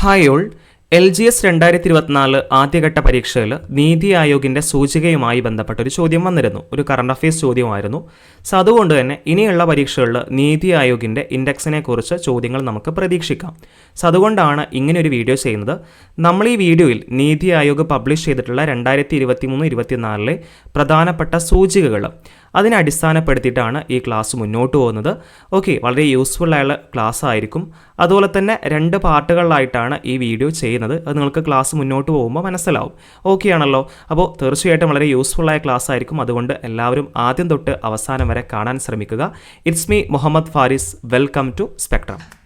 Hi all. L G S രണ്ടായിരത്തി ഇരുപത്തിനാല് ആദ്യഘട്ട പരീക്ഷയിൽ നീതി ആയോഗിന്റെ സൂചികയുമായി ബന്ധപ്പെട്ട ഒരു ചോദ്യം വന്നിരുന്നു. ഒരു കറണ്ട് അഫയേഴ്സ് ചോദ്യമായിരുന്നു. സോ അതുകൊണ്ട് തന്നെ ഇനിയുള്ള പരീക്ഷകളിൽ നീതി ആയോഗിന്റെ ഇൻഡെക്സിനെ കുറിച്ച് ചോദ്യങ്ങൾ നമുക്ക് പ്രതീക്ഷിക്കാം. സോ അതുകൊണ്ടാണ് ഇങ്ങനെ ഒരു വീഡിയോ ചെയ്യുന്നത്. നമ്മൾ ഈ വീഡിയോയിൽ നീതി ആയോഗ് പബ്ലിഷ് ചെയ്തിട്ടുള്ള രണ്ടായിരത്തി ഇരുപത്തി മൂന്ന് ഇരുപത്തിനാലിലെ പ്രധാനപ്പെട്ട സൂചികകൾ അതിനെ അടിസ്ഥാനപ്പെടുത്തിയിട്ടാണ് ഈ ക്ലാസ് മുന്നോട്ട് പോകുന്നത്. ഓക്കെ വളരെ യൂസ്ഫുൾ ആയുള്ള ക്ലാസ് ആയിരിക്കും. അതുപോലെ തന്നെ രണ്ട് പാർട്ടുകളിലായിട്ടാണ് ഈ വീഡിയോ ചെയ്യുന്നത്. അത് നിങ്ങൾക്ക് ക്ലാസ് മുന്നോട്ട് പോകുമ്പോൾ മനസ്സിലാവും. ഓക്കെ ആണല്ലോ? അപ്പോൾ തീർച്ചയായിട്ടും വളരെ യൂസ്ഫുൾ ആയ ക്ലാസ് ആയിരിക്കും. അതുകൊണ്ട് എല്ലാവരും ആദ്യം തൊട്ട് അവസാനം വരെ കാണാൻ ശ്രമിക്കുക. It's me Muhammad Faris welcome to spectrum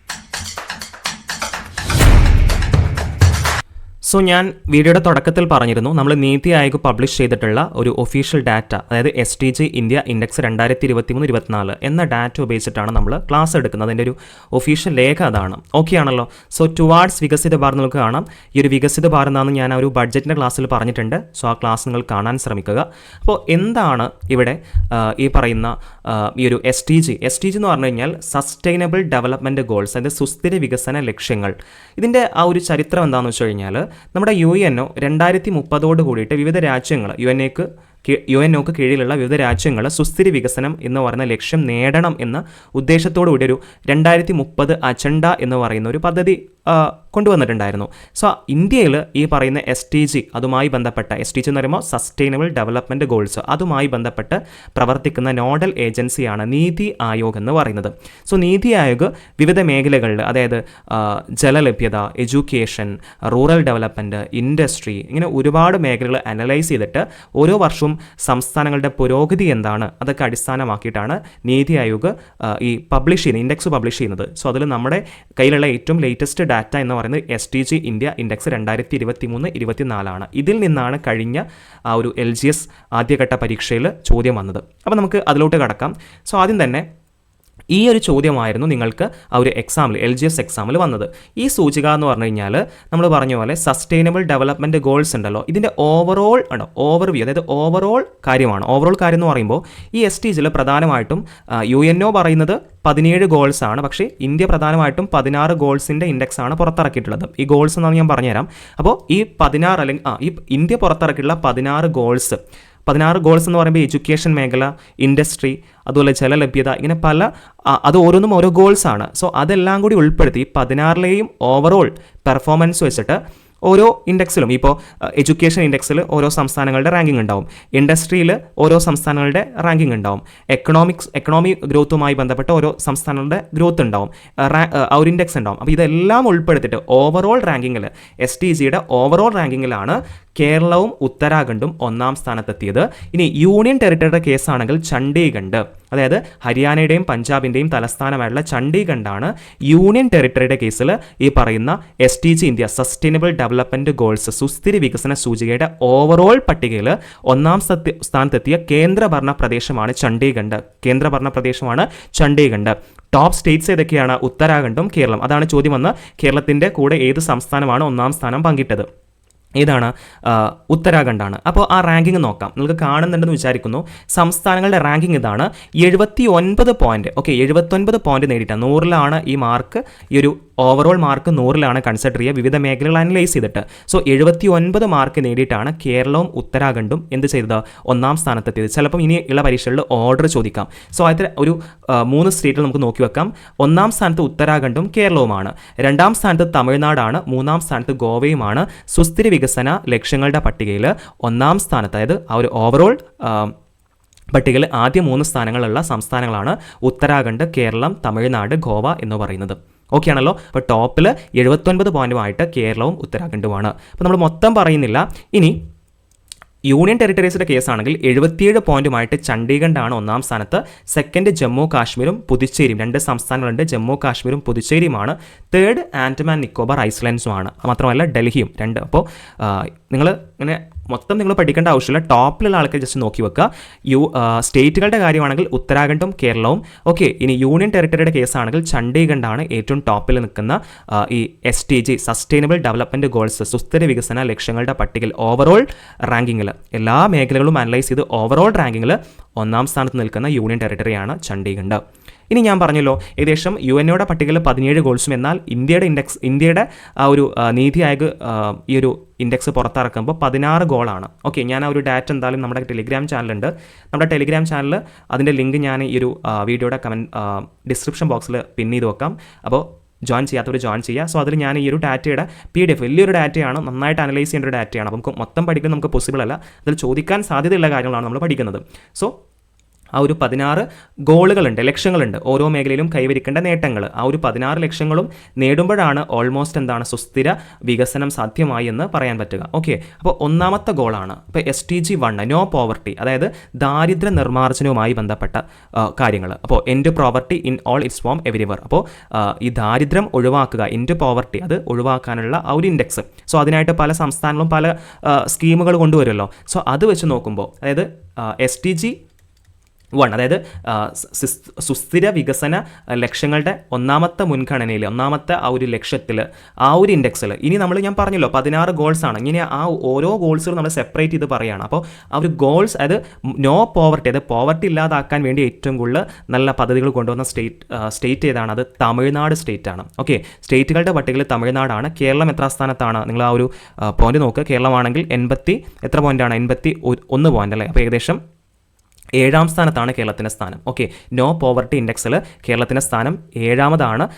so ഞാൻ വീഡിയോയുടെ തുടക്കത്തിൽ പറഞ്ഞിരുന്നു നമ്മൾ നീതി ആയോഗ് പബ്ലിഷ് ചെയ്തിട്ടുള്ള ഒരു ഒഫീഷ്യൽ ഡാറ്റ അതായത് S D G India index രണ്ടായിരത്തി ഇരുപത്തി മൂന്ന് ഇരുപത്തിനാല് എന്ന ഡാറ്റ ഉപയോഗിച്ചിട്ടാണ് നമ്മൾ ക്ലാസ് എടുക്കുന്നത്. അതിന്റെ ഒരു ഒഫീഷ്യൽ ലേഖ അതാണ്. ഓക്കെ ആണല്ലോ? സോ ടുവാർഡ്സ് വികസിത ഭാരത് നിങ്ങൾക്ക് കാണാം. ഈ ഒരു വികസിത ഭാരത് എന്നാണ് ഞാൻ ആ ഒരു ബഡ്ജറ്റിന്റെ ക്ലാസ്സിൽ പറഞ്ഞിട്ടുണ്ട്. സോ ആ ക്ലാസ് നിങ്ങൾ കാണാൻ ശ്രമിക്കുക. അപ്പോൾ എന്താണ് ഇവിടെ ഈ പറയുന്ന ഈ ഒരു S D G S D G എന്ന് പറഞ്ഞു കഴിഞ്ഞാൽ സസ്റ്റൈനബിൾ ഡെവലപ്മെന്റ് ഗോൾസ് അതായത് സുസ്ഥിര വികസന ലക്ഷ്യങ്ങൾ. ഇതിന്റെ ആ ഒരു ചരിത്രം എന്താണെന്ന് വെച്ച് കഴിഞ്ഞാൽ നമ്മുടെ യു എൻ ഒ രണ്ടായിരത്തി മുപ്പതോട് കൂടിയിട്ട് വിവിധ രാജ്യങ്ങൾ യു എൻ എക്ക് യു എൻ ഒക്ക് കീഴിലുള്ള വിവിധ രാജ്യങ്ങൾ സുസ്ഥിര വികസനം എന്ന് പറയുന്ന ലക്ഷ്യം നേടണം എന്ന ഉദ്ദേശത്തോടു കൂടി ഒരു രണ്ടായിരത്തി മുപ്പത് അജണ്ട എന്ന് പറയുന്ന ഒരു പദ്ധതി കൊണ്ടുവന്നിട്ടുണ്ടായിരുന്നു. സോ ഇന്ത്യയിൽ ഈ പറയുന്ന എസ് ടി ജി അതുമായി ബന്ധപ്പെട്ട എസ് ടി ജി എന്ന് പറയുമ്പോൾ സസ്റ്റൈനബിൾ ഡെവലപ്മെന്റ് ഗോൾസ് അതുമായി ബന്ധപ്പെട്ട് പ്രവർത്തിക്കുന്ന നോഡൽ ഏജൻസിയാണ് നീതി ആയോഗ് എന്ന് പറയുന്നത്. സോ നീതി ആയോഗ് വിവിധ മേഖലകളിൽ അതായത് ജലലഭ്യത എഡ്യൂക്കേഷൻ റൂറൽ ഡെവലപ്മെന്റ് ഇൻഡസ്ട്രി ഇങ്ങനെ ഒരുപാട് മേഖലകൾ അനലൈസ് ചെയ്തിട്ട് ഓരോ വർഷവും സംസ്ഥാനങ്ങളുടെ പുരോഗതി എന്താണ് അതൊക്കെ അടിസ്ഥാനമാക്കിയിട്ടാണ് നീതി ആയോഗ് ഈ പബ്ലിഷ് ചെയ്യുന്നത് ഇൻഡെക്സ് പബ്ലിഷ് ചെയ്യുന്നത്. സോ അതിൽ നമ്മുടെ കയ്യിലുള്ള ഏറ്റവും ലേറ്റസ്റ്റ് ഡാറ്റ എന്ന് പറയുന്നത് S D G India index രണ്ടായിരത്തി ഇരുപത്തി മൂന്ന് ഇരുപത്തിനാലാണ്. ഇതിൽ നിന്നാണ് കഴിഞ്ഞ ആ ഒരു എൽ ജി എസ് ആദ്യഘട്ട പരീക്ഷയിൽ ചോദ്യം വന്നത്. അപ്പോൾ നമുക്ക് അതിലോട്ട് കടക്കാം. സോ ആദ്യം തന്നെ ഈ ഒരു ചോദ്യമായിരുന്നു നിങ്ങൾക്ക് ആ ഒരു എക്സാമിൽ എൽ ജി എസ് എക്സാമിൽ വന്നത്. ഈ സൂചിക എന്ന് പറഞ്ഞു കഴിഞ്ഞാൽ നമ്മൾ പറഞ്ഞ പോലെ സസ്റ്റൈനബിൾ ഡെവലപ്മെന്റ് ഗോൾസ് ഉണ്ടല്ലോ. ഇതിന്റെ ഓവറോൾ ഉണ്ടോ ഓവർവ്യൂ അതായത് ഓവറോൾ കാര്യമാണ്. ഓവറോൾ കാര്യം എന്ന് പറയുമ്പോൾ ഈ എസ് ടി ജിയിൽ പ്രധാനമായിട്ടും യു എൻ ഒ പറയുന്നത് പതിനേഴ് ഗോൾസ് ആണ്. പക്ഷേ ഇന്ത്യ പ്രധാനമായിട്ടും പതിനാറ് ഗോൾസിന്റെ ഇൻഡെക്സ് ആണ് പുറത്തിറക്കിയിട്ടുള്ളത്. ഈ ഗോൾസ് എന്നാണ് ഞാൻ പറഞ്ഞുതരാം. അപ്പോൾ ഈ പതിനാറ് അല്ലെങ്കിൽ ആ ഈ ഇന്ത്യ പുറത്തിറക്കിയിട്ടുള്ള പതിനാറ് ഗോൾസ് പതിനാറ് ഗോൾസ് എന്ന് പറയുമ്പോൾ എഡ്യൂക്കേഷൻ മേഖല ഇൻഡസ്ട്രി അതുപോലെ ജലലഭ്യത ഇങ്ങനെ പല അത് ഓരോന്നും ഓരോ ഗോൾസ് ആണ്. സോ അതെല്ലാം കൂടി ഉൾപ്പെടുത്തി പതിനാറിലെയും ഓവറോൾ പെർഫോമൻസ് വെച്ചിട്ട് ഓരോ ഇൻഡെക്സിലും ഇപ്പോൾ എഡ്യൂക്കേഷൻ ഇൻഡെക്സിൽ ഓരോ സംസ്ഥാനങ്ങളുടെ റാങ്കിംഗ് ഉണ്ടാവും. ഇൻഡസ്ട്രിയിൽ ഓരോ സംസ്ഥാനങ്ങളുടെ റാങ്കിംഗ് ഉണ്ടാവും. എക്കണോമിക്സ് എക്കണോമി ഗ്രോത്തുമായി ബന്ധപ്പെട്ട ഓരോ സംസ്ഥാനങ്ങളുടെ ഗ്രോത്ത് ഉണ്ടാവും. ഒരു ഇൻഡെക്സ് ഉണ്ടാവും. അപ്പോൾ ഇതെല്ലാം ഉൾപ്പെടുത്തിയിട്ട് ഓവറോൾ റാങ്കിങ്ങിൽ എസ് ടി ജിയുടെ ഓവറോൾ റാങ്കിങ്ങിലാണ് കേരളവും ഉത്തരാഖണ്ഡും ഒന്നാം സ്ഥാനത്തെത്തിയത്. ഇനി യൂണിയൻ ടെറിട്ടറിയുടെ കേസാണെങ്കിൽ ചണ്ഡീഗഡ്. അതായത് ഹരിയാനയുടെയും പഞ്ചാബിന്റെയും തലസ്ഥാനമായിട്ടുള്ള ചണ്ഡീഗഡാണ് യൂണിയൻ ടെറിട്ടറിയുടെ കേസിൽ ഈ പറയുന്ന S D G India sustainable development goals സുസ്ഥിര വികസന സൂചികയുടെ ഓവറോൾ പട്ടികയിൽ ഒന്നാം സ്ഥാനത്തെത്തിയ കേന്ദ്രഭരണ പ്രദേശമാണ് ചണ്ഡീഗഡ്. കേന്ദ്രഭരണ പ്രദേശമാണ് ചണ്ഡീഗഡ്. ടോപ്പ് സ്റ്റേറ്റ്സ് ഏതൊക്കെയാണ്? ഉത്തരാഖണ്ഡും കേരളം. അതാണ് ചോദ്യം വന്ന് കേരളത്തിന്റെ കൂടെ ഏത് സംസ്ഥാനമാണ് ഒന്നാം സ്ഥാനം പങ്കിട്ടത്? ഏതാണ്? ഉത്തരാഖണ്ഡാണ്. അപ്പോൾ ആ റാങ്കിങ് നോക്കാം. നിങ്ങൾക്ക് കാണുന്നുണ്ടെന്ന് വിചാരിക്കുന്നു. സംസ്ഥാനങ്ങളുടെ റാങ്കിങ് ഇതാണ്. എഴുപത്തി ഒൻപത് പോയിന്റ് ഓക്കെ എഴുപത്തൊൻപത് പോയിന്റ് നേടിയിട്ടാണ്. നൂറിലാണ് ഈ മാർക്ക് ഈ ഒരു ഓവറോൾ മാർക്ക് നൂറിലാണ് കൺസിഡർ ചെയ്യുക. വിവിധ മേഖലകൾ അനലൈസ് ചെയ്തിട്ട്. സോ എഴുപത്തി ഒൻപത് മാർക്ക് നേടിയിട്ടാണ് കേരളവും ഉത്തരാഖണ്ഡും എന്ത് ചെയ്തത്? ഒന്നാം സ്ഥാനത്തെത്തിയത്. ചിലപ്പം ഇനി ഉള്ള പരീക്ഷകളിൽ ഓർഡർ ചോദിക്കാം. സോ അതിൽ ഒരു മൂന്ന് സ്റ്റേറ്റിൽ നമുക്ക് നോക്കി വെക്കാം. ഒന്നാം സ്ഥാനത്ത് ഉത്തരാഖണ്ഡും കേരളവുമാണ്. രണ്ടാം സ്ഥാനത്ത് തമിഴ്നാടാണ്. മൂന്നാം സ്ഥാനത്ത് ഗോവയുമാണ്. സുസ്ഥിര വികസന ലക്ഷ്യങ്ങളുടെ പട്ടികയിൽ ഒന്നാം സ്ഥാനത്ത് അതായത് ആ ഒരു ഓവറോൾ പട്ടികയിൽ ആദ്യ മൂന്ന് സ്ഥാനങ്ങളുള്ള സംസ്ഥാനങ്ങളാണ് ഉത്തരാഖണ്ഡ് കേരളം തമിഴ്നാട് ഗോവ എന്ന് പറയുന്നത്. ഓക്കെ ആണല്ലോ അപ്പോൾ ടോപ്പിൽ എഴുപത്തൊൻപത് പോയിന്റുമായിട്ട് കേരളവും ഉത്തരാഖണ്ഡുമാണ് അപ്പോൾ നമ്മൾ മൊത്തം പറയുന്നില്ല. ഇനി യൂണിയൻ ടെറിട്ടറീസിന്റെ കേസാണെങ്കിൽ എഴുപത്തിയേഴ് പോയിന്റുമായിട്ട് ചണ്ഡീഗഡാണ് ഒന്നാം സ്ഥാനത്ത്. സെക്കൻഡ് ജമ്മു കാശ്മീരും പുതുച്ചേരിയും രണ്ട് സംസ്ഥാനങ്ങളുണ്ട്. ജമ്മു കാശ്മീരും പുതുച്ചേരിയുമാണ്. തേർഡ് ആൻഡമാൻ നിക്കോബാർ ഐസ്ലൻഡ്സുമാണ്. മാത്രമല്ല ഡൽഹിയും രണ്ട്. അപ്പോൾ നിങ്ങൾ ഇങ്ങനെ മൊത്തം നിങ്ങൾ പഠിക്കേണ്ട ആവശ്യമില്ല. ടോപ്പിലുള്ള ആൾക്കാർ ജസ്റ്റ് നോക്കി വെക്കുക. യു സ്റ്റേറ്റുകളുടെ കാര്യമാണെങ്കിൽ ഉത്തരാഖണ്ഡും കേരളവും. ഓക്കെ ഇനി യൂണിയൻ ടെറിട്ടറിയുടെ കേസാണെങ്കിൽ ചണ്ഡീഗഡാണ് ഏറ്റവും ടോപ്പിൽ നിൽക്കുന്ന ഈ S D G sustainable development goals സുസ്ഥിര വികസന ലക്ഷ്യങ്ങളുടെ പട്ടികയിൽ ഓവറോൾ റാങ്കിങ്ങിൽ എല്ലാ മേഖലകളും അനലൈസ് ചെയ്ത് ഓവറോൾ റാങ്കിങ്ങിൽ ഒന്നാം സ്ഥാനത്ത് നിൽക്കുന്ന യൂണിയൻ ടെറിട്ടറിയാണ് ചണ്ഡീഗഡ് ഇനി ഞാൻ പറഞ്ഞല്ലോ ഏകദേശം യു എൻഒയുടെ പട്ടികയിൽ പതിനേഴ് ഗോൾസും എന്നാൽ ഇന്ത്യയുടെ ഇൻഡെക്സ് ഇന്ത്യയുടെ ആ ഒരു നീതി ആയോഗ് ഈ ഒരു ഇൻഡെക്സ് പുറത്തിറക്കുമ്പോൾ പതിനാറ് ഗോളാണ്. ഓക്കെ ഞാൻ ആ ഒരു ഡാറ്റ എന്തായാലും നമ്മുടെ ടെലിഗ്രാം ചാനലുണ്ട് നമ്മുടെ ടെലിഗ്രാം ചാനൽ അതിന്റെ ലിങ്ക് ഞാൻ ഈ ഒരു വീഡിയോയുടെ കമന്റ് ഡിസ്ക്രിപ്ഷൻ ബോക്സിൽ പിൻ ചെയ്ത് വെക്കാം. അപ്പോൾ ജോയിൻ ചെയ്യാത്തവർ ജോയിൻ ചെയ്യുക. സോ അതിൽ ഞാൻ ഈ ഒരു ഡാറ്റയുടെ പി ഡി എഫ് വലിയൊരു ഡാറ്റയാണ് നന്നായിട്ട് അനലൈസ് ചെയ്യേണ്ട ഒരു ഡാറ്റയാണ് അപ്പം മൊത്തം പഠിക്കുന്നത് നമുക്ക് പോസിബിൾ അല്ല. അതിൽ ചോദിക്കാൻ സാധ്യതയുള്ള കാര്യങ്ങളാണ് നമ്മൾ പഠിക്കുന്നത്. സോ ആ ഒരു പതിനാറ് ഗോളുകളുണ്ട് ലക്ഷ്യങ്ങളുണ്ട്. ഓരോ മേഖലയിലും കൈവരിക്കേണ്ട നേട്ടങ്ങൾ. ആ ഒരു പതിനാറ് ലക്ഷ്യങ്ങളും നേടുമ്പോഴാണ് ഓൾമോസ്റ്റ് എന്താണ് സുസ്ഥിര വികസനം സാധ്യമായി എന്ന് പറയാൻ പറ്റുക. ഓക്കെ അപ്പോൾ ഒന്നാമത്തെ ഗോളാണ്. ഇപ്പോൾ S D G one no poverty അതായത് ദാരിദ്ര്യ നിർമ്മാർജനവുമായി ബന്ധപ്പെട്ട കാര്യങ്ങൾ. അപ്പോൾ end poverty in all its form everywhere അപ്പോൾ ഈ ദാരിദ്ര്യം ഒഴിവാക്കുക എൻഡ് പോവർട്ടി അത് ഒഴിവാക്കാനുള്ള ആ ഒരു ഇൻഡെക്സ് സോ അതിനായിട്ട് പല സംസ്ഥാനങ്ങളും പല സ്കീമുകൾ കൊണ്ടുവരുമല്ലോ. സോ അത് വെച്ച് നോക്കുമ്പോൾ അതായത് എസ് ടി ജി വൺ. അതായത് സുസ്ഥിര വികസന ലക്ഷ്യങ്ങളുടെ ഒന്നാമത്തെ മുൻഗണനയിൽ ഒന്നാമത്തെ ആ ഒരു ലക്ഷ്യത്തിൽ ആ ഒരു ഇൻഡെക്സിൽ ഇനി നമ്മൾ ഞാൻ പറഞ്ഞല്ലോ പതിനാറ് ആണ്. ഇങ്ങനെ ആ ഓരോ ഗോൾസും നമ്മൾ സെപ്പറേറ്റ് ചെയ്ത് പറയുകയാണ് അപ്പോൾ ആ ഒരു ഗോൾസ് അതായത് നോ പോവർട്ടി അതായത് പോവർട്ടി ഇല്ലാതാക്കാൻ വേണ്ടി ഏറ്റവും കൂടുതൽ നല്ല പദ്ധതികൾ കൊണ്ടുവന്ന സ്റ്റേറ്റ് സ്റ്റേറ്റ് ഏതാണ്? അത് തമിഴ്നാട് സ്റ്റേറ്റ് ആണ്. ഓക്കെ സ്റ്റേറ്റുകളുടെ പട്ടികയിൽ തമിഴ്നാടാണ്. കേരളം എത്ര സ്ഥാനത്താണ്? നിങ്ങൾ ആ ഒരു പോയിന്റ് നോക്കുക കേരളമാണെങ്കിൽ എൺപത്തി എത്ര പോയിന്റാണ് എൺപത്തി ഒന്ന് പോയിന്റ് അല്ലേ? അപ്പോൾ ഏകദേശം ഏഴാം സ്ഥാനത്താണ് കേരളത്തിന്റെ സ്ഥാനം. ഓക്കെ നോ പോവർട്ടി ഇൻഡെക്സിൽ കേരളത്തിന്റെ സ്ഥാനം ഏഴാമതാണ്.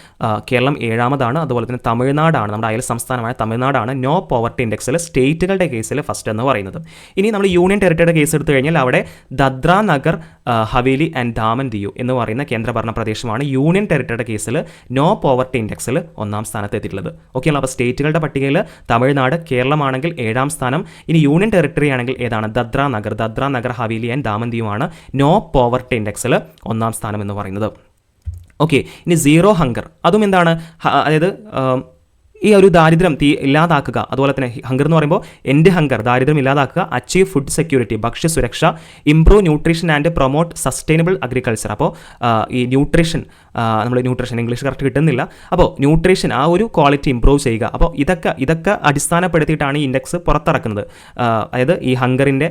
കേരളം ഏഴാമതാണ്. അതുപോലെ തന്നെ തമിഴ്നാടാണ്. നമ്മുടെ അയൽ സംസ്ഥാനമായ തമിഴ്നാടാണ് നോ പോവർട്ടി ഇൻഡെക്സിൽ സ്റ്റേറ്റുകളുടെ കേസിൽ ഫസ്റ്റ് എന്ന് പറയുന്നത്. ഇനി നമ്മൾ യൂണിയൻ ടെറിട്ടറിയുടെ കേസ് എടുത്തു കഴിഞ്ഞാൽ അവിടെ ദദ്ര നഗർ ഹവേലി ആൻഡ് ദാമൻ ദിയു എന്ന് പറയുന്ന കേന്ദ്രഭരണ പ്രദേശമാണ് യൂണിയൻ ടെറിട്ടറിയുടെ കേസിൽ നോ പോവർട്ടി ഇൻഡെക്സിൽ ഒന്നാം സ്ഥാനത്ത് എത്തിയിട്ടുള്ളത്. ഓക്കെ അപ്പോൾ സ്റ്റേറ്റുകളുടെ പട്ടികയിൽ തമിഴ്നാട് കേരളമാണെങ്കിൽ ഏഴാം സ്ഥാനം. ഇനി യൂണിയൻ ടെറിട്ടറി ആണെങ്കിൽ ഏതാണ്? ദദ്ര നഗർ. ദദ്ര നഗർ ഹവേലി ആൻഡ് ദാമൻ ദിയുമാണ് നോ പോവർട്ടി ഇൻഡെക്സിൽ ഒന്നാം സ്ഥാനം എന്ന് പറയുന്നത്. ഓക്കെ ഇനി സീറോ ഹങ്കർ അതും എന്താണ്? അതായത് ഈ ഒരു ദാരിദ്ര്യം തീ ഇല്ലാതാക്കുക. അതുപോലെ തന്നെ ഹങ്കർ എന്ന് പറയുമ്പോൾ എന്റെ ഹങ്കർ ദാരിദ്ര്യം ഇല്ലാതാക്കുക അച്ചീവ് ഫുഡ് സെക്യൂരിറ്റി ഭക്ഷ്യ സുരക്ഷ improve nutrition and promote sustainable agriculture അപ്പോൾ ഈ ന്യൂട്രീഷൻ നമ്മൾ ന്യൂട്രീഷൻ ഇംഗ്ലീഷ് കറക്റ്റ് കിട്ടുന്നില്ല. അപ്പോൾ ന്യൂട്രീഷൻ ആ ഒരു ക്വാളിറ്റി ഇംപ്രൂവ് ചെയ്യുക. അപ്പോൾ ഇതൊക്കെ ഇതൊക്കെ അടിസ്ഥാനപ്പെടുത്തിയിട്ടാണ് ഈ ഇൻഡെക്സ് പുറത്തിറക്കുന്നത്. അതായത് ഈ ഹങ്കറിന്റെ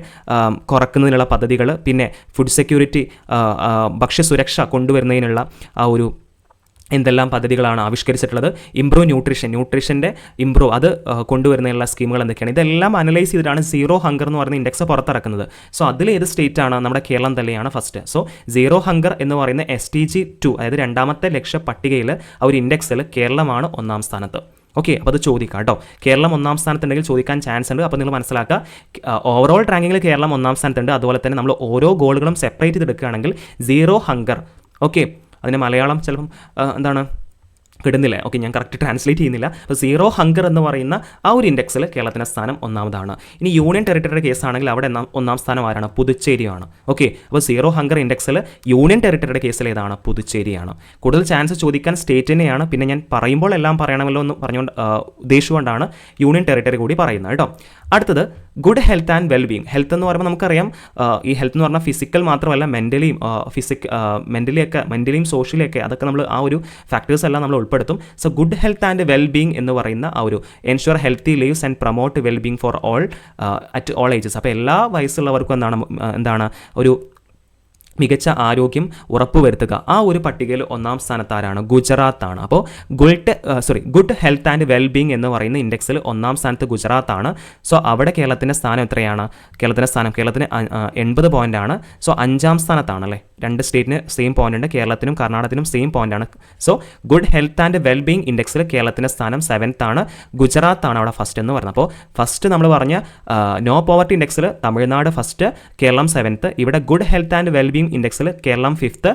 കുറക്കുന്നതിനുള്ള പദ്ധതികൾ പിന്നെ ഫുഡ് സെക്യൂരിറ്റി ഭക്ഷ്യസുരക്ഷ കൊണ്ടുവരുന്നതിനുള്ള ആ ഒരു എന്തെല്ലാം പദ്ധതികളാണ് ആവിഷ്കരിച്ചിട്ടുള്ളത്. ഇംപ്രൂവ് ന്യൂട്രീഷൻ ന്യൂട്രീഷന്റെ ഇംപ്രൂവ് അത് കൊണ്ടുവരുന്നതിനുള്ള സ്കീമുകൾ എന്തൊക്കെയാണ്? ഇതെല്ലാം അനലൈസ് ചെയ്തിട്ടാണ് സീറോ ഹങ്കർ എന്ന് പറയുന്ന ഇൻഡെക്സ് പുറത്തിറക്കുന്നത്. സോ അതിൽ ഏത് സ്റ്റേറ്റാണ് നമ്മുടെ കേരളം തന്നെയാണ് ഫസ്റ്റ് സോ സീറോ ഹങ്കർ എന്ന് പറയുന്ന എസ് ടി ജി ടു അതായത് രണ്ടാമത്തെ ലക്ഷ്യ പട്ടികയിൽ ആ ഒരു ഇൻഡെക്സിൽ കേരളമാണ് ഒന്നാം സ്ഥാനത്ത്. ഓക്കെ അപ്പോൾ അത് ചോദിക്കാം കേട്ടോ. കേരളം ഒന്നാം സ്ഥാനത്തുണ്ടെങ്കിൽ ചോദിക്കാൻ ചാൻസ് ഉണ്ട്. അപ്പോൾ നിങ്ങൾ മനസ്സിലാക്കുക ഓവറോൾ റാങ്കിങ്ങിൽ കേരളം ഒന്നാം സ്ഥാനത്തുണ്ട്. അതുപോലെ തന്നെ നമ്മൾ ഓരോ ഗോളുകളും സെപ്പറേറ്റ് ചെയ്തെടുക്കുകയാണെങ്കിൽ സീറോ ഹങ്കർ ഓക്കെ അതിന് മലയാളം ചിലപ്പം എന്താണ് കിട്ടുന്നില്ല. ഓക്കെ ഞാൻ കറക്റ്റ് ട്രാൻസ്ലേറ്റ് ചെയ്യുന്നില്ല. അപ്പോൾ സീറോ ഹങ്കർ എന്ന് പറയുന്ന ആ ഒരു ഇൻഡെക്സിൽ കേരളത്തിന്റെ സ്ഥാനം ഒന്നാമതാണ്. ഇനി യൂണിയൻ ടെറിട്ടറി കേസാണെങ്കിൽ അവിടെ ഒന്നാം- സ്ഥാനം ആരാണ്? പുതുച്ചേരിയാണ്. ഓക്കെ അപ്പോൾ സീറോ ഹങ്കർ ഇൻഡെക്സിൽ യൂണിയൻ ടെറിട്ടറിയുടെ കേസിൽ ഏതാണ്? പുതുച്ചേരിയാണ്. കൂടുതൽ ചാൻസ് ചോദിക്കാൻ സ്റ്റേറ്റ് തന്നെയാണ്. പിന്നെ ഞാൻ പറയുമ്പോൾ എല്ലാം പറയണമല്ലോ എന്ന് പറഞ്ഞുകൊണ്ട് ഉദ്ദേശിച്ചുകൊണ്ടാണ് യൂണിയൻ ടെറിട്ടറി കൂടി പറയുന്നത് കേട്ടോ. അടുത്തത് good health and wellbeing health എന്ന് പറയുമ്പോൾ നമുക്കറിയാം ഈ ഹെൽത്ത് എന്ന് പറഞ്ഞാൽ ഫിസിക്കൽ മാത്രമല്ല മെന്റലിയും ഫിസിക് മെന്റലിയൊക്കെ മെന്റലിയും സോഷ്യലിയൊക്കെ അതൊക്കെ നമ്മൾ ആ ഒരു ഫാക്ടേഴ്സ് എല്ലാം നമ്മൾ ഉൾപ്പെടുത്തും. So good health and wellbeing എന്ന് പറയുന്ന ആ ഒരു ensure healthy lives and promote wellbeing for all at all ages അപ്പോൾ എല്ലാ വയസ്സുള്ളവർക്കും എന്താണ് എന്താണ് ഒരു മികച്ച ആരോഗ്യം ഉറപ്പുവരുത്തുക. ആ ഒരു പട്ടികയിൽ ഒന്നാം സ്ഥാനത്ത് ആരാണ് ആണ് അപ്പോൾ good sorry good health and wellbeing എന്ന് പറയുന്ന ഇൻഡെക്സിൽ ഒന്നാം സ്ഥാനത്ത് ആണ് സോ അവിടെ കേരളത്തിന്റെ സ്ഥാനം എത്രയാണ്? കേരളത്തിന്റെ സ്ഥാനം കേരളത്തിന് എൺപത് ആണ്. സോ അഞ്ചാം സ്ഥാനത്താണ് അല്ലേ രണ്ട് സ്റ്റേറ്റിന് സെയിം പോയിന്റ് ഉണ്ട്. കേരളത്തിനും കർണാടകത്തിനും സെയിം പോയിന്റ് ആണ്. So good health and wellbeing ഇൻഡെക്സിൽ കേരളത്തിന്റെ സ്ഥാനം സെവൻത്ത് ആണ് ഗുജറാത്ത് ആണ് അവിടെ ഫസ്റ്റ് എന്ന് പറയുന്നത്. അപ്പോൾ ഫസ്റ്റ് നമ്മൾ പറഞ്ഞ നോ പോവർട്ടി ഇൻഡെക്സിൽ തമിഴ്നാട് ഫസ്റ്റ് കേരളം സെവൻത്ത് ഇവിടെ good health and wellbeing ഇൻഡെക്സിൽ Kerala fifth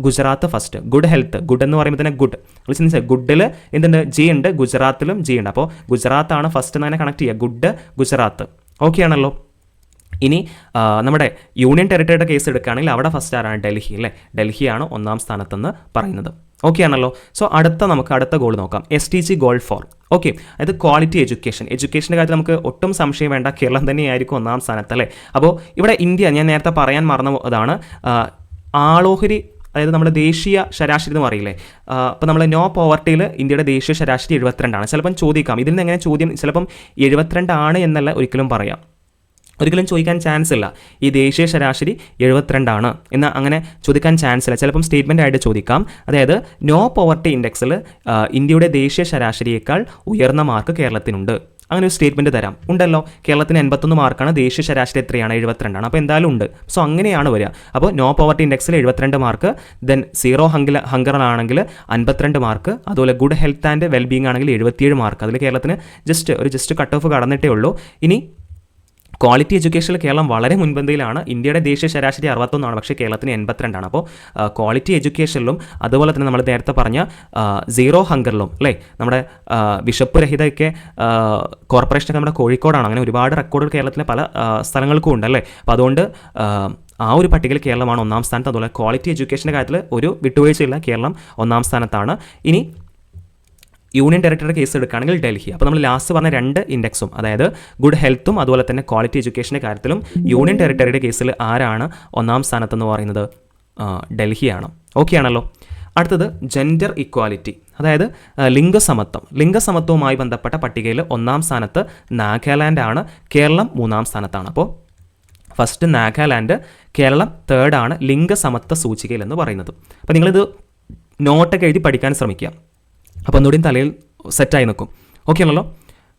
Gujarat first good health good എന്ന് പറയുമ്പോൾ തന്നെ ഗുഡ് ചിന്തിച്ചാൽ ഗുഡിൽ എന്തുണ്ട്? ജി ഉണ്ട്. ഗുജറാത്തിലും ജി ഉണ്ട്. അപ്പോൾ ഗുജറാത്താണ് ഫസ്റ്റ് എന്ന് തന്നെ കണക്ട് ചെയ്യുക. ഗുഡ് ഗുജറാത്ത്. ഓക്കെ ആണല്ലോ. ഇനി നമ്മുടെ യൂണിയൻ ടെറിട്ടറിയുടെ കേസ് എടുക്കുകയാണെങ്കിൽ അവിടെ ഫസ്റ്റ് ആരാണ്? ഡൽഹി അല്ലേ? ഡൽഹിയാണ് ഒന്നാം സ്ഥാനത്തെന്ന് പറയുന്നത്. ഓക്കെ ആണല്ലോ. സോ അടുത്ത നമുക്ക് അടുത്ത ഗോൾ നോക്കാം. S D G goal four okay അതായത് ക്വാളിറ്റി എഡ്യൂക്കേഷൻ എഡ്യൂക്കേഷന്റെ കാര്യത്തിൽ നമുക്ക് ഒട്ടും സംശയം വേണ്ട. കേരളം തന്നെയായിരിക്കും ഒന്നാം സ്ഥാനത്ത് അല്ലേ? അപ്പോൾ ഇവിടെ ഇന്ത്യ ഞാൻ നേരത്തെ പറയാൻ മറന്ന അതാണ് ആളോഹരി അതായത് നമ്മുടെ ദേശീയ ശരാശരി എന്ന് പറയില്ലേ? അപ്പോൾ നമ്മൾ നോ പോവർട്ടിയിൽ ഇന്ത്യയുടെ ദേശീയ ശരാശരി എഴുപത്തിരണ്ടാണ്. ചിലപ്പം ചോദിക്കാം. ഇതിൽ നിന്ന് എങ്ങനെ ചോദ്യം? ചിലപ്പം എഴുപത്തിരണ്ടാണ് എന്നല്ല ഒരിക്കലും പറയാം. ഒരിക്കലും ചോദിക്കാൻ ചാൻസ് ഇല്ല. ഈ ദേശീയ ശരാശരി എഴുപത്തിരണ്ടാണ്. എന്ന് അങ്ങനെ ചോദിക്കാൻ ചാൻസ് ഇല്ല. ചിലപ്പം സ്റ്റേറ്റ്മെന്റ് ആയിട്ട് ചോദിക്കാം. അതായത് നോ പോവർട്ടി ഇൻഡെക്സിൽ ഇന്ത്യയുടെ ദേശീയ ശരാശരിയേക്കാൾ ഉയർന്ന മാർക്ക് കേരളത്തിനുണ്ട്. അങ്ങനെ ഒരു സ്റ്റേറ്റ്മെന്റ് തരാം. ഉണ്ടല്ലോ? കേരളത്തിന് എൺപത്തൊന്ന് മാർക്കാണ് ദേശീയ ശരാശരി എത്രയാണ്? എഴുപത്തിരണ്ടാണ്. അപ്പോൾ എന്തായാലും ഉണ്ട്. സോ അങ്ങനെയാണ് വരിക. അപ്പോൾ നോ പോവർട്ടി ഇൻഡെക്സിൽ എഴുപത്തിരണ്ട് മാർക്ക് ദെൻ സീറോ ഹങ്കർ ഹങ്കറാണെങ്കിൽ അൻപത്തിരണ്ട് മാർക്ക് അതുപോലെ ഗുഡ് ഹെൽത്ത് ആൻഡ് വെൽബീങ് ആണെങ്കിൽ എഴുപത്തിയേഴ് മാർക്ക് അതിൽ കേരളത്തിന് ജസ്റ്റ് ഒരു ജസ്റ്റ് കട്ട് ഓഫ് കടന്നിട്ടേ ഉള്ളൂ. ഇനി ക്വാളിറ്റി എഡ്യൂക്കേഷനിൽ കേരളം വളരെ മുൻപന്തിയിലാണ്. ഇന്ത്യയുടെ ദേശീയ ശരാശരി അറുപത്തൊന്നാണ് പക്ഷേ കേരളത്തിന് എൺപത്തിരണ്ടാണ്. അപ്പോൾ ക്വാളിറ്റി എഡ്യൂക്കേഷനിലും അതുപോലെ തന്നെ നമ്മൾ നേരത്തെ പറഞ്ഞ സീറോ ഹങ്കറിലും അല്ലേ? നമ്മുടെ വിഷപ്പ് രഹിതയൊക്കെ കോർപ്പറേഷനൊക്കെ നമ്മുടെ കോഴിക്കോടാണ്. അങ്ങനെ ഒരുപാട് റെക്കോർഡുകൾ കേരളത്തിലെ പല സ്ഥലങ്ങൾക്കും ഉണ്ട് അല്ലേ? അപ്പോൾ അതുകൊണ്ട് ആ ഒരു പട്ടികയിൽ കേരളമാണ് ഒന്നാം സ്ഥാനത്ത്. അതുപോലെ ക്വാളിറ്റി എഡ്യൂക്കേഷന്റെ കാര്യത്തിൽ ഒരു വിട്ടുവീഴ്ചയില്ല. കേരളം ഒന്നാം സ്ഥാനത്താണ്. ഇനി യൂണിയൻ ടെറിട്ടറി കേസ് എടുക്കുകയാണെങ്കിൽ ഡൽഹി. അപ്പോൾ നമ്മൾ ലാസ്റ്റ് പറഞ്ഞ രണ്ട് ഇൻഡെക്സും അതായത് ഗുഡ് ഹെൽത്തും അതുപോലെ തന്നെ ക്വാളിറ്റി എഡ്യൂക്കേഷന്റെ കാര്യത്തിലും യൂണിയൻ ടെറിട്ടറിയുടെ കേസിൽ ആരാണ് ഒന്നാം സ്ഥാനത്തെന്ന് പറയുന്നത്? ഡൽഹിയാണ്. ഓക്കെ ആണല്ലോ. അടുത്തത് ജെൻഡർ ഇക്വാലിറ്റി അതായത് ലിംഗസമത്വം. ലിംഗസമത്വവുമായി ബന്ധപ്പെട്ട പട്ടികയിൽ ഒന്നാം സ്ഥാനത്ത് നാഗാലാൻഡ് ആണ് കേരളം മൂന്നാം സ്ഥാനത്താണ്. അപ്പോൾ ഫസ്റ്റ് നാഗാലാൻഡ് കേരളം തേർഡാണ് ലിംഗസമത്വ സൂചികയിൽ എന്ന് പറയുന്നത്. അപ്പോൾ നിങ്ങളിത് നോട്ടൊക്കെ എഴുതി പഠിക്കാൻ ശ്രമിക്കുക. അപ്പോൾ ഒന്നുകൂടിയും തലയിൽ സെറ്റായി നിൽക്കും ഓക്കെ ആണല്ലോ?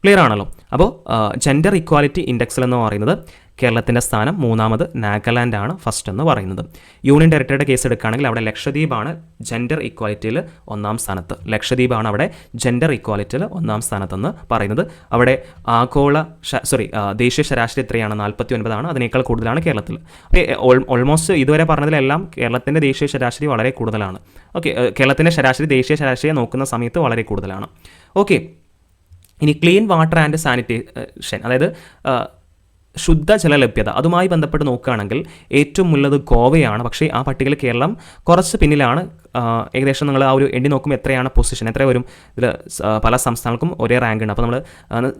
ക്ലിയർ ആണല്ലോ? അപ്പോൾ ജെൻഡർ ഇക്വാലിറ്റി ഇൻഡെക്സിൽ എന്ന് പറയുന്നത് കേരളത്തിന്റെ സ്ഥാനം മൂന്നാമത് നാഗാലാൻഡ് ആണ് ഫസ്റ്റ് എന്ന് പറയുന്നത്. യൂണിയൻ ടെറിട്ടറിയുടെ കേസ് എടുക്കുകയാണെങ്കിൽ അവിടെ ലക്ഷദ്വീപാണ് ജെൻഡർ ഇക്വാലിറ്റിയിൽ ഒന്നാം സ്ഥാനത്ത്. ലക്ഷദ്വീപാണ് അവിടെ ജെൻഡർ ഇക്വാലിറ്റിയിൽ ഒന്നാം സ്ഥാനത്തെന്ന് പറയുന്നത്. അവിടെ ആഗോള സോറി ദേശീയ ശരാശരി എത്രയാണ്? നാൽപ്പത്തി ഒൻപതാണ് അതിനേക്കാൾ കൂടുതലാണ് കേരളത്തിൽ. ഓൾമോസ്റ്റ് ഇതുവരെ പറഞ്ഞതിലെല്ലാം കേരളത്തിന്റെ ദേശീയ ശരാശരി വളരെ കൂടുതലാണ്. ഓക്കെ കേരളത്തിന്റെ ശരാശരി ദേശീയ ശരാശരിയെ നോക്കുന്ന സമയത്ത് വളരെ കൂടുതലാണ്. ഓക്കെ ഇനി ക്ലീൻ വാട്ടർ ആൻഡ് സാനിറ്റേഷൻ അതായത് ശുദ്ധജല ലഭ്യത അതുമായി ബന്ധപ്പെട്ട് നോക്കുകയാണെങ്കിൽ ഏറ്റവും ഉള്ളത് ഗോവയാണ്. പക്ഷേ ആ പട്ടികയിൽ കേരളം കുറച്ച് പിന്നിലാണ്. ഏകദേശം നിങ്ങൾ ആ ഒരു എണ്ണി നോക്കുമ്പോൾ എത്രയാണ് പൊസിഷൻ എത്ര വരും? ഇതിൽ പല സംസ്ഥാനങ്ങൾക്കും ഒരേ റാങ്ക് ഉണ്ട്. അപ്പോൾ നമ്മൾ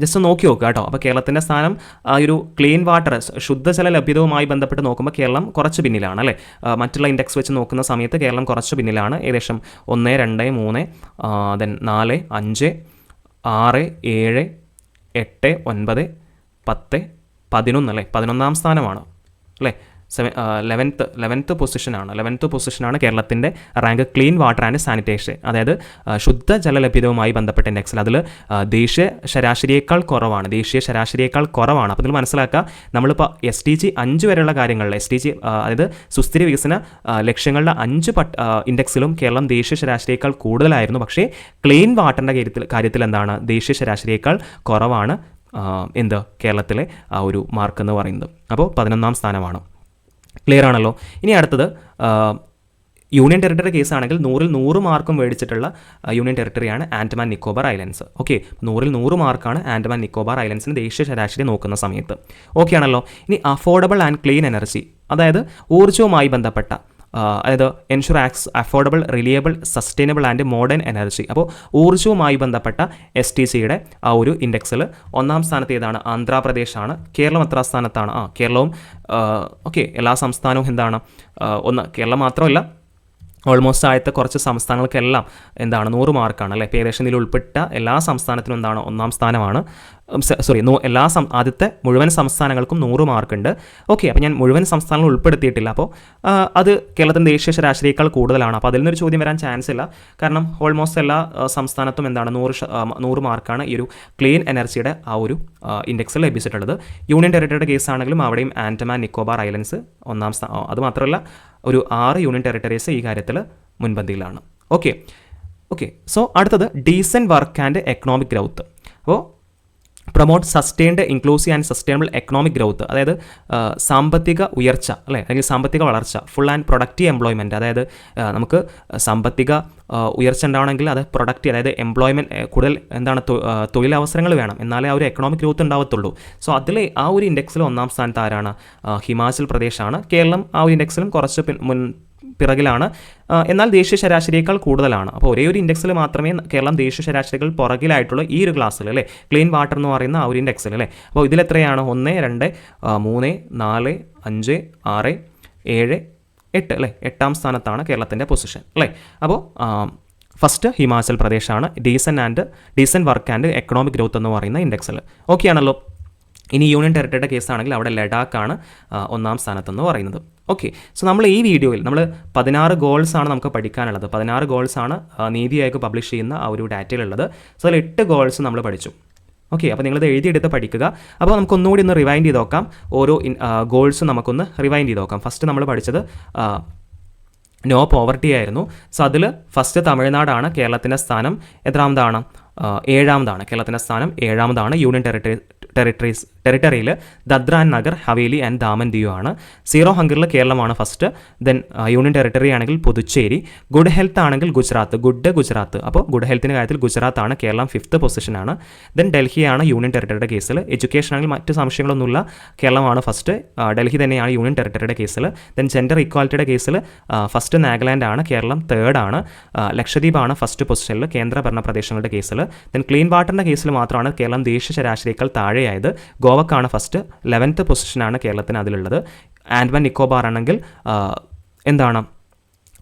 ജസ്റ്റ് നോക്കി നോക്കുക കേട്ടോ. അപ്പോൾ കേരളത്തിന്റെ സ്ഥാനം ആ ഒരു ക്ലീൻ വാട്ടർ ശുദ്ധജല ലഭ്യതവുമായി ബന്ധപ്പെട്ട് നോക്കുമ്പോൾ കേരളം കുറച്ച് പിന്നിലാണ് അല്ലേ? മറ്റുള്ള ഇൻഡെക്സ് വെച്ച് നോക്കുന്ന സമയത്ത് കേരളം കുറച്ച് പിന്നിലാണ്. ഏകദേശം ഒന്ന് രണ്ട് മൂന്ന് ദെൻ നാല് അഞ്ച് ആറ് ഏഴ് എട്ട് ഒൻപത് പത്ത് പതിനൊന്ന് അല്ലേ? പതിനൊന്നാം സ്ഥാനമാണ് അല്ലേ? സെവൻ ലെവൻത്ത് ലെവൻത്ത് പൊസിഷനാണ് ലെവൻത്ത് പൊസിഷനാണ് കേരളത്തിന്റെ rank clean water and sanitation അതായത് ശുദ്ധജല ലഭ്യതവുമായി ബന്ധപ്പെട്ട ഇൻഡെക്സിൽ അതിൽ ദേശീയ ശരാശരിയേക്കാൾ കുറവാണ്. ദേശീയ ശരാശരിയേക്കാൾ കുറവാണ്. അപ്പോൾ നിങ്ങൾ മനസ്സിലാക്കുക നമ്മളിപ്പോൾ എസ് ടി ജി അഞ്ച് വരെയുള്ള കാര്യങ്ങളിൽ എസ് ടി ജി അതായത് സുസ്ഥിര വികസന ലക്ഷ്യങ്ങളുടെ അഞ്ച് പട്ട് ഇൻഡെക്സിലും കേരളം ദേശീയ ശരാശരിയേക്കാൾ കൂടുതലായിരുന്നു. പക്ഷേ ക്ലീൻ വാട്ടറിന്റെ കാര്യത്തിൽ കാര്യത്തിൽ എന്താണ്? ദേശീയ ശരാശരിയേക്കാൾ കുറവാണ് എന്ത്? കേരളത്തിലെ ആ ഒരു മാർക്ക് എന്ന് പറയുന്നത്. അപ്പോൾ പതിനൊന്നാം സ്ഥാനമാണ്. ക്ലിയർ ആണല്ലോ. ഇനി അടുത്തത് യൂണിയൻ ടെറിട്ടറി കേസാണെങ്കിൽ നൂറിൽ നൂറ് മാർക്കും മേടിച്ചിട്ടുള്ള യൂണിയൻ ടെറിട്ടറിയാണ് ആൻഡമാൻ നിക്കോബാർ ഐലൻഡ്സ് ഓക്കെ നൂറിൽ നൂറ് മാർക്കാണ് ആൻഡമാൻ നിക്കോബാർ ഐലൻഡ്സിന് ദേശീയ ശരാശരി നോക്കുന്ന സമയത്ത്. ഓക്കെ ആണല്ലോ. ഇനി അഫോർഡബിൾ ആൻഡ് ക്ലീൻ എനർജി അതായത് ഊർജവുമായി ബന്ധപ്പെട്ട അതായത് ensure access affordable reliable sustainable and modern energy അപ്പോൾ ഊർജവുമായി ബന്ധപ്പെട്ട എസ് ടി സിയുടെ ആ ഒരു ഇൻഡെക്സിൽ ഒന്നാം സ്ഥാനത്ത് ഏതാണ്? ആന്ധ്രാപ്രദേശാണ്. കേരളം എത്ര സ്ഥാനത്താണ്? ആ കേരളവും ഓക്കെ എല്ലാ സംസ്ഥാനവും എന്താണ്? ഒന്ന് കേരളം മാത്രമല്ല ഓൾമോസ്റ്റ് ആദ്യത്തെ കുറച്ച് സംസ്ഥാനങ്ങൾക്കെല്ലാം എന്താണ്? നൂറ് മാർക്കാണ് അല്ലേ? ഏകദേശം ഇതിൽ ഉൾപ്പെട്ട എല്ലാ സംസ്ഥാനത്തിനും എന്താണ്? ഒന്നാം സ്ഥാനമാണ്. സോറി എല്ലാ സം ആദ്യത്തെ മുഴുവൻ സംസ്ഥാനങ്ങൾക്കും നൂറ് മാർക്കുണ്ട്. ഓക്കെ അപ്പോൾ ഞാൻ മുഴുവൻ സംസ്ഥാനങ്ങൾ ഉൾപ്പെടുത്തിയിട്ടില്ല. അപ്പോൾ അത് കേരളത്തിന്റെ ദേശീയ ശരാശരിയേക്കാൾ കൂടുതലാണ്. അപ്പോൾ അതിൽ നിന്നൊരു ചോദ്യം വരാൻ ചാൻസ് ഇല്ല. കാരണം ഓൾമോസ്റ്റ് എല്ലാ സംസ്ഥാനത്തും എന്താണ് നൂറ് നൂറ് മാർക്കാണ് ഈ ഒരു ക്ലീൻ എനർജിയുടെ ആ ഒരു ഇൻഡെക്സിൽ ലഭിച്ചിട്ടുള്ളത്. യൂണിയൻ ടെറിട്ടറിയുടെ കേസാണെങ്കിലും അവിടെയും ആൻഡമാൻ നിക്കോബാർ ഐലൻഡ്സ് ഒന്നാം സ്ഥാനം അത് മാത്രമല്ല ഒരു ആറ് യൂണിയൻ ടെറിട്ടറീസ് ഈ കാര്യത്തിൽ മുൻപന്തിയിലാണ്. ഓക്കെ ഓക്കെ സോ അടുത്തത് decent work and economic growth അപ്പോൾ promote sustained inclusive and sustainable economic growth അതായത് സാമ്പത്തിക ഉയർച്ച അല്ലേ? അല്ലെങ്കിൽ സാമ്പത്തിക വളർച്ച ഫുൾ ആൻഡ് പ്രൊഡക്റ്റീവ് എംപ്ലോയ്മെന്റ് അതായത് നമുക്ക് സാമ്പത്തിക ഉയർച്ച ഉണ്ടാവണമെങ്കിൽ അത് പ്രൊഡക്റ്റ് അതായത് എംപ്ലോയ്മെന്റ് കൂടുതൽ എന്താണ് തൊഴിലവസരങ്ങൾ വേണം. എന്നാലേ ആ ഒരു എക്കണോമിക് ഗ്രോത്ത് ഉണ്ടാവത്തുള്ളൂ. സോ അതിൽ ആ ഒരു ഇൻഡെക്സിൽ ഒന്നാം സ്ഥാനത്ത് ആരാണ്? ഹിമാചൽ പ്രദേശാണ്. കേരളം ആ ഒരു ഇൻഡെക്സിലും കുറച്ച് മുൻ പിറകിലാണ്. എന്നാൽ ദേശീയ ശരാശരിയേക്കാൾ കൂടുതലാണ്. അപ്പോൾ ഒരേ ഒരു ഇൻഡെക്സിൽ മാത്രമേ കേരളം ദേശീയ ശരാശരികൾ പുറകിലായിട്ടുള്ള ഈ ഒരു ക്ലാസ്സിൽ അല്ലേ? ക്ലീൻ വാട്ടർ എന്ന് പറയുന്ന ആ ഒരു ഇൻഡെക്സിൽ അല്ലേ? അപ്പോൾ ഇതിലെത്രയാണ് ഒന്ന് രണ്ട് മൂന്ന് നാല് അഞ്ച് ആറ് ഏഴ് എട്ട് അല്ലേ? എട്ടാം സ്ഥാനത്താണ് കേരളത്തിന്റെ പൊസിഷൻ അല്ലേ? അപ്പോൾ first Himachal പ്രദേശാണ്. Decent and decent work and economic growth എന്ന് പറയുന്ന ഇൻഡെക്സിൽ. ഓക്കെ ആണല്ലോ. ഇനി യൂണിയൻ ടെറിട്ടറിയുടെ കേസാണെങ്കിൽ അവിടെ ലഡാക്കാണ് ഒന്നാം സ്ഥാനത്തെന്ന് പറയുന്നത്. ഓക്കെ സോ നമ്മൾ ഈ വീഡിയോയിൽ നമ്മൾ പതിനാറ് ഗോൾസ് ആണ് നമുക്ക് പഠിക്കാനുള്ളത്. പതിനാറ് ഗോൾസ് ആണ് നീതി ആയോഗ് പബ്ലിഷ് ചെയ്യുന്ന ആ ഒരു ഡാറ്റയിലുള്ളത് സോ അതിൽ എട്ട് ഗോൾസ് നമ്മൾ പഠിച്ചു. ഓക്കെ അപ്പോൾ നിങ്ങളിത് എഴുതിയെടുത്ത് പഠിക്കുക. അപ്പോൾ നമുക്ക് ഒന്നുകൂടി ഒന്ന് റിവൈൻഡ് ചെയ്ത് നോക്കാം. ഓരോ ഗോൾസും നമുക്കൊന്ന് റിവൈൻഡ് ചെയ്ത് നോക്കാം. ഫസ്റ്റ് നമ്മൾ പഠിച്ചത് നോ പോവർട്ടി ആയിരുന്നു. സോ അതിൽ ഫസ്റ്റ് തമിഴ്നാടാണ് കേരളത്തിന്റെ സ്ഥാനം എത്രാമതാണ്? ഏഴാമതാണ്. കേരളത്തിന്റെ സ്ഥാനം ഏഴാമതാണ്. യൂണിയൻ ടെറിട്ടറി ടെറിട്ടറീസ് ടെറിട്ടറിയിൽ ദദ്രാൻ നഗർ ഹവേലി ആൻഡ് ദാമൻ ദിയു ആണ്. സീറോ ഹംഗറിൽ കേരളമാണ് ഫസ്റ്റ് ദെൻ യൂണിയൻ ടെറിട്ടറി ആണെങ്കിൽ പുതുച്ചേരി. ഗുഡ് ഹെൽത്ത് ആണെങ്കിൽ ഗുജറാത്ത്. ഗുഡ് ഗുജറാത്ത്. അപ്പോൾ ഗുഡ് ഹെൽത്തിന്റെ കാര്യത്തിൽ ഗുജറാത്ത് ആണ് കേരളം ഫിഫ്ത്ത് പൊസിഷനാണ് ദെൻ ഡൽഹിയാണ് യൂണിയൻ ടെറിട്ടറിയുടെ കേസിൽ എഡ്യൂക്കേഷൻ ആണെങ്കിൽ മറ്റ് സംശയങ്ങളൊന്നുമില്ല. കേരളമാണ് ഫസ്റ്റ് ഡൽഹി തന്നെയാണ് യൂണിയൻ ടെറിട്ടറിയുടെ കേസിൽ ദെൻ ജെൻഡർ ഇക്വാലിറ്റിയുടെ കേസിൽ ഫസ്റ്റ് നാഗാലാൻഡ് ആണ് കേരളം തേർഡ് ആണ്. ലക്ഷദ്വീപ് ആണ് ഫസ്റ്റ് പൊസിഷനിൽ കേന്ദ്രഭരണ പ്രദേശങ്ങളുടെ കേസിൽ ദെൻ ക്ലീൻ വാട്ടറിന്റെ കേസിൽ മാത്രമാണ് കേരളം ദേശീയ ശരാശരിയേക്കാൾ താഴെയായത്. ഗോവക്കാണ് ഫസ്റ്റ് ലെവൻത്ത് പൊസിഷനാണ് കേരളത്തിന് അതിലുള്ളത്. ആൻഡ്മാൻ നിക്കോബാർ ആണെങ്കിൽ എന്താണ്?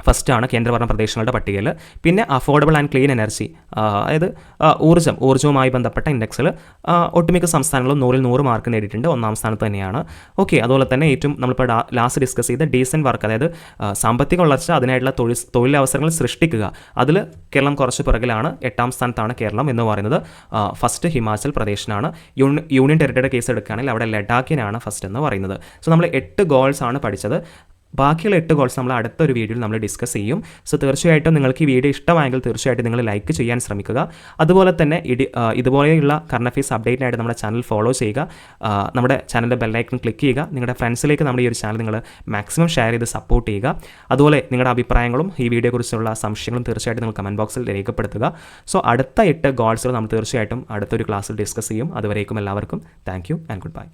ഫസ്റ്റാണ് കേന്ദ്രഭരണ പ്രദേശങ്ങളുടെ പട്ടികയിൽ. പിന്നെ അഫോർഡബിൾ ആൻഡ് ക്ലീൻ എനർജി അതായത് ഊർജം ഊർജവുമായി ബന്ധപ്പെട്ട ഇൻഡെക്സിൽ ഒട്ടുമിക്ക സംസ്ഥാനങ്ങളും നൂറിൽ നൂറ് മാർക്ക് നേടിയിട്ടുണ്ട്. ഒന്നാം സ്ഥാനത്ത് തന്നെയാണ്. ഓക്കെ അതുപോലെ തന്നെ ഏറ്റവും നമ്മളിപ്പോൾ ലാസ്റ്റ് ഡിസ്കസ് ചെയ്ത ഡീസന്റ് വർക്ക് അതായത് സാമ്പത്തിക വളർച്ച അതിനായിട്ടുള്ള തൊഴിൽ തൊഴിലവസരങ്ങൾ സൃഷ്ടിക്കുക. അതിൽ കേരളം കുറച്ച് പിറകിലാണ് എട്ടാം സ്ഥാനത്താണ് കേരളം എന്ന് പറയുന്നത്. ഫസ്റ്റ് ഹിമാചൽ പ്രദേശിനാണ്. യൂണിയൻ ടെറിട്ടറിയുടെ കേസ് എടുക്കുകയാണെങ്കിൽ അവിടെ ലഡാക്കിനാണ് ഫസ്റ്റ് എന്ന് പറയുന്നത്. സോ നമ്മൾ എട്ട് ഗോൾസ് ആണ് പഠിച്ചത്. ബാക്കിയുള്ള എട്ട് ഗോൾസ് നമ്മൾ അടുത്ത ഒരു വീഡിയോയിൽ നമ്മൾ ഡിസ്കസ് ചെയ്യും. സോ തീർച്ചയായിട്ടും നിങ്ങൾക്ക് ഈ വീഡിയോ ഇഷ്ടമായെങ്കിൽ തീർച്ചയായിട്ടും നിങ്ങൾ ലൈക്ക് ചെയ്യാൻ ശ്രമിക്കുക. അതുപോലെ തന്നെ ഇടി ഇതുപോലെയുള്ള കറണ്ട് അഫയേഴ്സ് അപ്ഡേറ്റിനായിട്ട് നമ്മുടെ ചാനൽ ഫോളോ ചെയ്യുക. നമ്മുടെ ചാനലിന്റെ ബെല്ലൈക്കൺ ക്ലിക്ക് ചെയ്യുക. നിങ്ങളുടെ ഫ്രണ്ട്സിലേക്ക് നമ്മുടെ ഈ ഒരു ചാനൽ നിങ്ങൾ മാക്സിമം ഷെയർ ചെയ്ത് സപ്പോർട്ട് ചെയ്യുക. അതുപോലെ നിങ്ങളുടെ അഭിപ്രായങ്ങളും ഈ വീഡിയോയെക്കുറിച്ചുള്ള സംശയങ്ങളും തീർച്ചയായിട്ടും നിങ്ങൾ കമന്റ് ബോക്സിൽ രേഖപ്പെടുത്തുക. സോ അടുത്ത എട്ട് ഗോൾസുകൾ നമ്മൾ തീർച്ചയായിട്ടും അടുത്തൊരു ക്ലാസ്സിൽ ഡിസ്കസ് ചെയ്യും. അതുവരേക്കും എല്ലാവർക്കും. Thank you and good bye